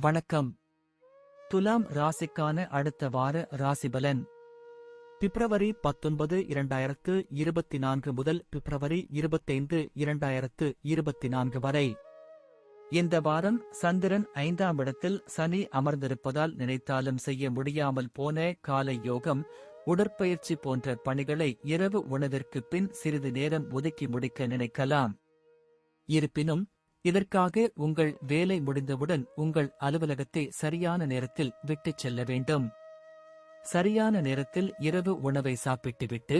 வணக்கம். துலாம் ராசிக்கான அடுத்த வார ராசிபலன். பிப்ரவரி பத்தொன்பது இரண்டாயிரத்து இருபத்தி நான்கு முதல் பிப்ரவரி இருபத்தைந்து இரண்டாயிரத்து இருபத்தி நான்கு வரை. இந்த வாரம் சந்திரன் ஐந்தாம் இடத்தில் சனி அமர்ந்திருப்பதால் நினைத்தாலும் செய்ய முடியாமல் போன காலை யோகம் உடற்பயிற்சி போன்ற பணிகளை இரவு உணவிற்கு பின் சிறிது நேரம் ஒதுக்கி முடிக்க நினைக்கலாம். இருப்பினும் இதற்காக உங்கள் வேலை முடிந்தவுடன் உங்கள் அலுவலகத்தை சரியான நேரத்தில் விட்டுச் செல்ல வேண்டும். சரியான நேரத்தில் இரவு உணவை சாப்பிட்டுவிட்டு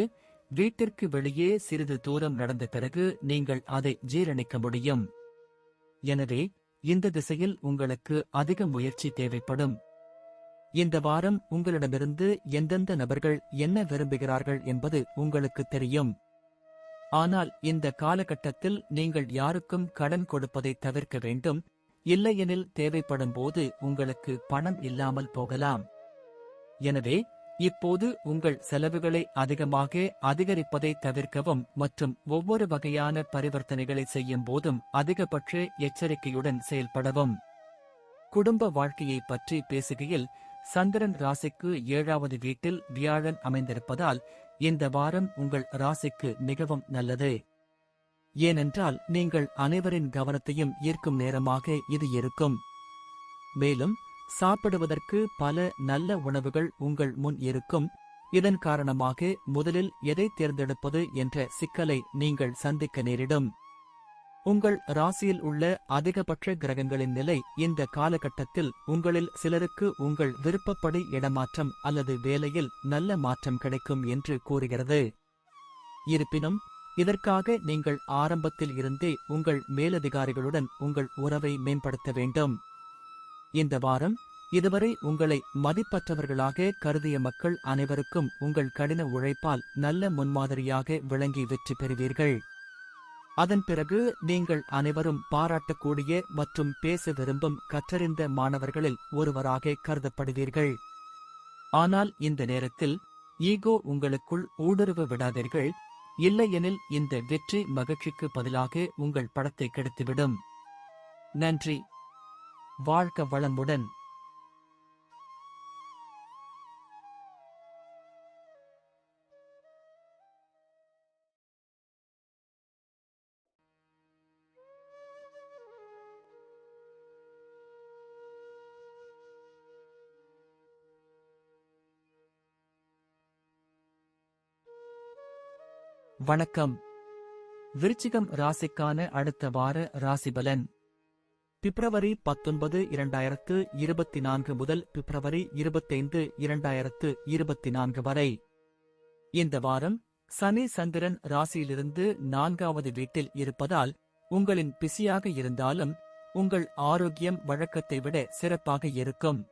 வீட்டிற்கு வெளியே சிறிது தூரம் நடந்த பிறகு நீங்கள் அதை ஜீரணிக்க முடியும். எனவே இந்த திசையில் உங்களுக்கு அதிக முயற்சி தேவைப்படும். இந்த வாரம் உங்களிடமிருந்து எந்தெந்த நபர்கள் என்ன விரும்புகிறார்கள் என்பது உங்களுக்கு தெரியும். ஆனால் இந்த காலகட்டத்தில் நீங்கள் யாருக்கும் கடன் கொடுப்பதை தவிர்க்க வேண்டும் இல்லையெனில் தேவைப்படும் போது உங்களுக்கு பணம் இல்லாமல் போகலாம். எனவே இப்போது உங்கள் செலவுகளை அதிகமாக அதிகரிப்பதை தவிர்க்கவும் மற்றும் ஒவ்வொரு வகையான பரிவர்த்தனைகளை செய்யும் போதும் அதிகபட்ச எச்சரிக்கையுடன் செயல்படவும். குடும்ப வாழ்க்கையை பற்றி பேசுகையில் சந்திரன் ராசிக்கு ஏழாவது வீட்டில் வியாழன் அமைந்திருப்பதால் இந்த வாரம் உங்கள் ராசிக்கு மிகவும் நல்லது. ஏனென்றால் நீங்கள் அனைவரின் கவனத்தையும் ஈர்க்கும் நேரமாக இது இருக்கும். மேலும் சாப்பிடுவதற்கு பல நல்ல உணவுகள் உங்கள் முன் இருக்கும். இதன் காரணமாக முதலில் எதை தேர்ந்தெடுப்பது என்ற சிக்கலை நீங்கள் சந்திக்க நேரிடும். உங்கள் ராசியில் உள்ள அதிகபட்ச கிரகங்களின் நிலை இந்த காலகட்டத்தில் உங்களில் சிலருக்கு உங்கள் விருப்பப்படி இடமாற்றம் அல்லது வேலையில் நல்ல மாற்றம் கிடைக்கும் என்று கூறுகிறது. இருப்பினும் இதற்காக நீங்கள் ஆரம்பத்தில் இருந்தே உங்கள் மேலதிகாரிகளுடன் உங்கள் உறவை மேம்படுத்த வேண்டும். இந்த வாரம் இதுவரை உங்களை மதிப்பற்றவர்களாக கருதிய மக்கள் அனைவருக்கும் உங்கள் கடின உழைப்பால் நல்ல முன்மாதிரியாக விளங்கி வெற்றி பெறுவீர்கள். அதன் பிறகு நீங்கள் அனைவரும் பாராட்டக்கூடிய மற்றும் பேச விரும்பும் கற்றறிந்த மாணவர்களில் ஒருவராக கருதப்படுவீர்கள். ஆனால் இந்த நேரத்தில் ஈகோ உங்களுக்குள் ஊடுருவ விடாதீர்கள். இல்லையெனில் இந்த வெற்றி மகிழ்ச்சிக்கு பதிலாக உங்கள் படத்தை கெடுத்துவிடும். நன்றி. வாழ்க்க வளமுடன். வணக்கம். விருச்சிகம் ராசிக்கான அடுத்த வார ராசிபலன். பிப்ரவரி பத்தொன்பது இரண்டாயிரத்து இருபத்தி நான்கு முதல் பிப்ரவரி இருபத்தைந்து இரண்டாயிரத்து இருபத்தி நான்கு வரை. இந்த வாரம் சனி சந்திரன் ராசியிலிருந்து நான்காவது வீட்டில் இருப்பதால் உங்களின் பிஸியாக இருந்தாலும் உங்கள் ஆரோக்கியம் வழக்கத்தை விட சிறப்பாக இருக்கும்.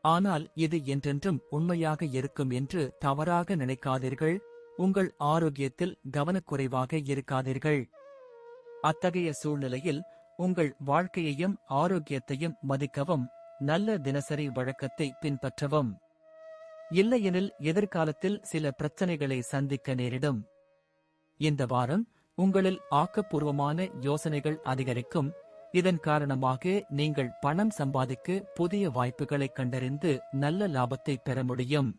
ஆனால் இது என்றென்றும் உண்மையாக இருக்கும் என்று தவறாக நினைக்காதீர்கள். உங்கள் ஆரோக்கியத்தில் கவனக்குறைவாக இருக்காதீர்கள். அத்தகைய சூழ்நிலையில் உங்கள் வாழ்க்கையையும் ஆரோக்கியத்தையும் மதிக்கவும் நல்ல தினசரி வழக்கத்தை பின்பற்றவும். இல்லையெனில் எதிர்காலத்தில் சில பிரச்சனைகளை சந்திக்க நேரிடும். இந்த வாரம் உங்களில் ஆக்கப்பூர்வமான யோசனைகள் அதிகரிக்கும். இதன் காரணமாக நீங்கள் பணம் சம்பாதிக்க புதிய வாய்ப்புகளை கண்டறிந்து நல்ல லாபத்தை பெற முடியும்.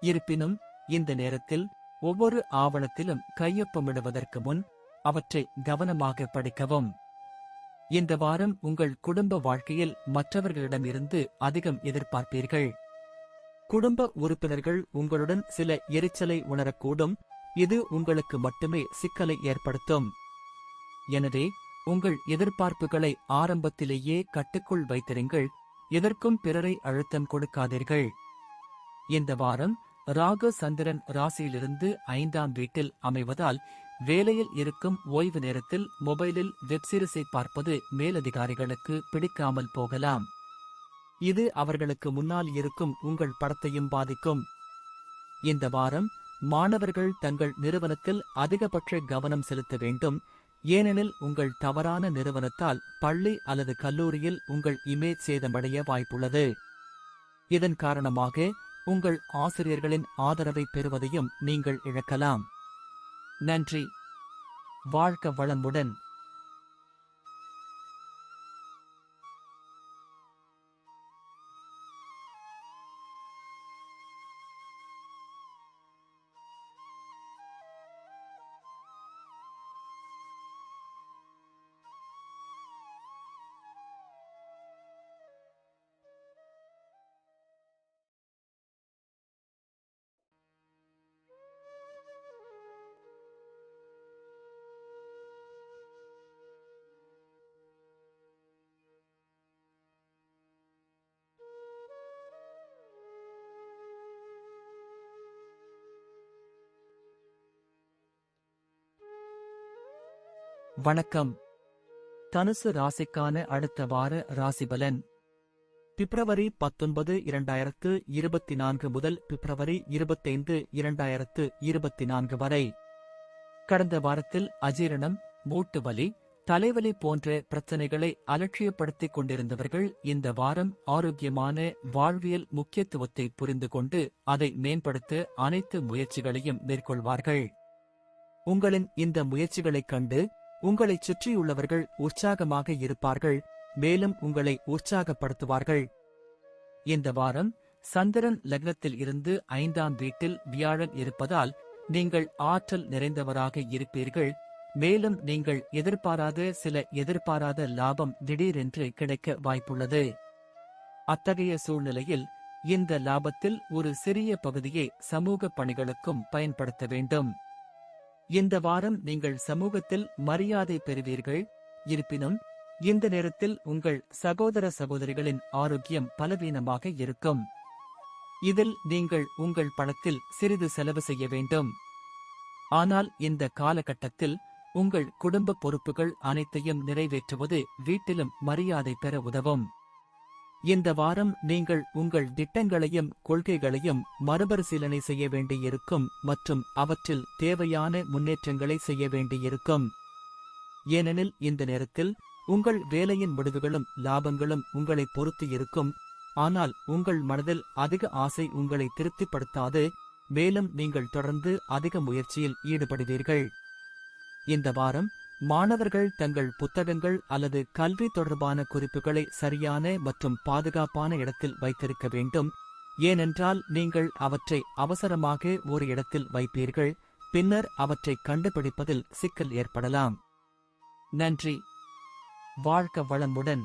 இருப்பினும் இந்த நேரத்தில் ஒவ்வொரு ஆவணத்திலும் கையொப்பமிடுவதற்கு முன் அவற்றை கவனமாக படிக்கவும். இந்த வாரம் உங்கள் குடும்ப வாழ்க்கையில் மற்றவர்களிடமிருந்து அதிகம் எதிர்பார்ப்பீர்கள். குடும்ப உறுப்பினர்கள் உங்களுடன் சில எரிச்சலை உணரக்கூடும். இது உங்களுக்கு மட்டுமே சிக்கலை ஏற்படுத்தும். எனவே உங்கள் எதிர்பார்ப்புகளை ஆரம்பத்திலேயே கட்டுக்குள் வைத்திருங்கள். எதற்கும் பிறரை அழுத்தம் கொடுக்காதீர்கள். இந்த வாரம் ராகு சந்திரன் ராசியிலிருந்து ஐந்தாம் வீட்டில் அமைவதால் வேலையில் இருக்கும் ஓய்வு நேரத்தில் மொபைலில் வெப்சீரிஸை பார்ப்பது மேலதிகாரிகளுக்கு பிடிக்காமல் போகலாம். இது அவர்களுக்கு முன்னால் இருக்கும் உங்கள் படத்தையும் பாதிக்கும். இந்த வாரம் மாணவர்கள் தங்கள் நிறுவனத்தில் அதிகபட்ச கவனம் செலுத்த வேண்டும். ஏனெனில் உங்கள் தவறான நிறுவனத்தால் பள்ளி அல்லது கல்லூரியில் உங்கள் இமேஜ் சேதமடைய வாய்ப்புள்ளது. இதன் காரணமாக உங்கள் ஆசிரியர்களின் ஆதரவை பெறுவதையும் நீங்கள் இழக்கலாம். நன்றி. வாழ்க்க வளமுடன். வணக்கம். தனுசு ராசிக்கான அடுத்த வார ராசிபலன். பிப்ரவரி பத்தொன்பது இரண்டாயிரத்து இருபத்தி நான்கு முதல் பிப்ரவரி இருபத்தைந்து இரண்டாயிரத்து இருபத்தி நான்கு வரை. கடந்த வாரத்தில் அஜீரணம் மூட்டு வலி தலைவலி போன்ற பிரச்சனைகளை அலட்சியப்படுத்திக் கொண்டிருந்தவர்கள் இந்த வாரம் ஆரோக்கியமான வாழ்வியல் முக்கியத்துவத்தை புரிந்து கொண்டு அதை மேம்படுத்த அனைத்து முயற்சிகளையும் மேற்கொள்வார்கள். உங்களின் இந்த முயற்சிகளைக் கண்டு உங்களைச் சுற்றியுள்ளவர்கள் உற்சாகமாக இருப்பார்கள் மேலும் உங்களை உற்சாகப்படுத்துவார்கள். இந்த வாரம் சந்திரன் லக்னத்தில் இருந்து ஐந்தாம் வீட்டில் வியாழன் இருப்பதால் நீங்கள் ஆற்றல் நிறைந்தவராக இருப்பீர்கள் மேலும் நீங்கள் எதிர்பாராத சில எதிர்பாராத லாபம் திடீரென்று கிடைக்க வாய்ப்புள்ளது. அத்தகைய சூழ்நிலையில் இந்த லாபத்தில் ஒரு சிறிய பகுதியை சமூக பணிகளுக்கும் பயன்படுத்த வேண்டும். இந்த வாரம் நீங்கள் சமூகத்தில் மரியாதை பெறுவீர்கள். இருப்பினும் இந்த நேரத்தில் உங்கள் சகோதர சகோதரிகளின் ஆரோக்கியம் பலவீனமாக இருக்கும். இதில் நீங்கள் உங்கள் பணத்தில் சிறிது செலவு செய்ய வேண்டும். ஆனால் இந்த காலகட்டத்தில் உங்கள் குடும்ப பொறுப்புகள் அனைத்தையும் நிறைவேற்றுவது வீட்டிலும் மரியாதை பெற உதவும். இந்த வாரம் நீங்கள் உங்கள் திட்டங்களையும் கொள்கைகளையும் மறுபரிசீலனை செய்ய வேண்டியிருக்கும் மற்றும் அவற்றில் தேவையான முன்னேற்றங்களை செய்ய வேண்டியிருக்கும். ஏனெனில் இந்த நேரத்தில் உங்கள் வேலையின் முடிவுகளும் லாபங்களும் உங்களை பொறுத்து இருக்கும். ஆனால் உங்கள் மனதில் அதிக ஆசை உங்களை திருப்திப்படுத்தாது. மேலும் நீங்கள் தொடர்ந்து அதிக முயற்சியில் ஈடுபடுவீர்கள். இந்த வாரம் மாணவர்கள் தங்கள் புத்தகங்கள் அல்லது கல்வி தொடர்பான குறிப்புகளை சரியான மற்றும் பாதுகாப்பான இடத்தில் வைத்திருக்க வேண்டும். ஏனென்றால் நீங்கள் அவற்றை அவசரமாக ஒரு இடத்தில் வைப்பீர்கள் பின்னர் அவற்றை கண்டுபிடிப்பதில் சிக்கல் ஏற்படலாம். நன்றி. வாழ்க்க வளமுடன்.